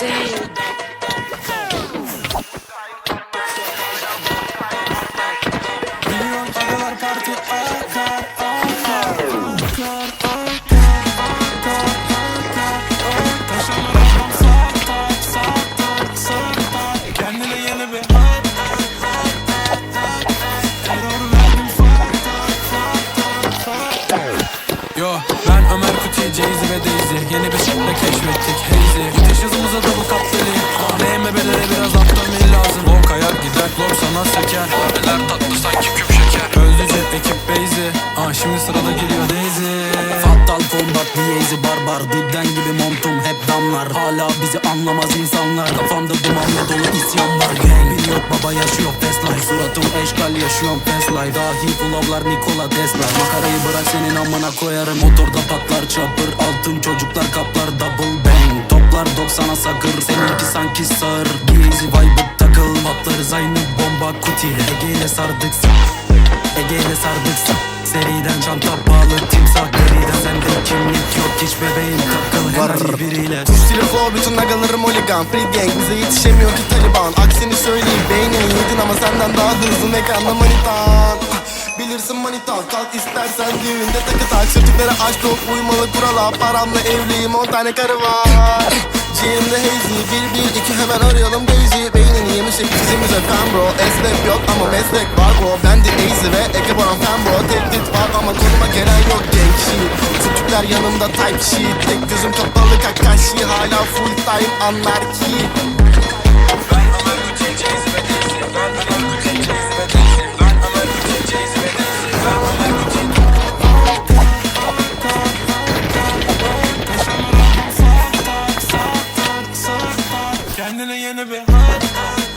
Daisy. Milyon agalar parti akar akar akar Yo ben Ömer Kuti, Jay-Z ve Daisy Yeni bir şekilde keşfettik Hazy sana seker Abiler tatlı sanki küp şeker. Özlüce ekip Beyzi Aa şimdi sırada geliyor Daisy. Fatal combat diyezi barbar Dipten gibi montum hep damlar. Hala bizi anlamaz insanlar Kafamda dumanla dolu isyan var. Gang yok baba yaşıyor fast life. Suratım eşkal yaşıyorum fast life. Dahi flowlar Nikola Tesla. Makarayı bırak senin amına koyarım Motorda patlar çapır. Altın çocuklar kaplar double Sardık Seriden çanta pahalı timsah deriden Sende kimlik yok hiç bebeğim takıl. Hemen biriyle. Stili flow bütün agalarım oligan. Free gang bize yetişemiyor ki Taliban. Aksini söyleyeyim beynin yedin ama senden daha hızlı mekanda manitan. Bilirsin manita kalk istersen düğünde takı tak. Çocuklara aşk yok uymalı kurala. Paramla evliyim on tane karı var. G'imde hazy bir bir iki hemen arayalım Daisy Beynini yemişik bizimize fan bro Esnef yok ama meslek var bro. Ben de Easy ve Ege Boran fan bro. Tehdit var ama konuma gelen yok shit Türkler yanımda type shit Tek gözüm kapalı kakashi Hala full time anlar and I end up in hot.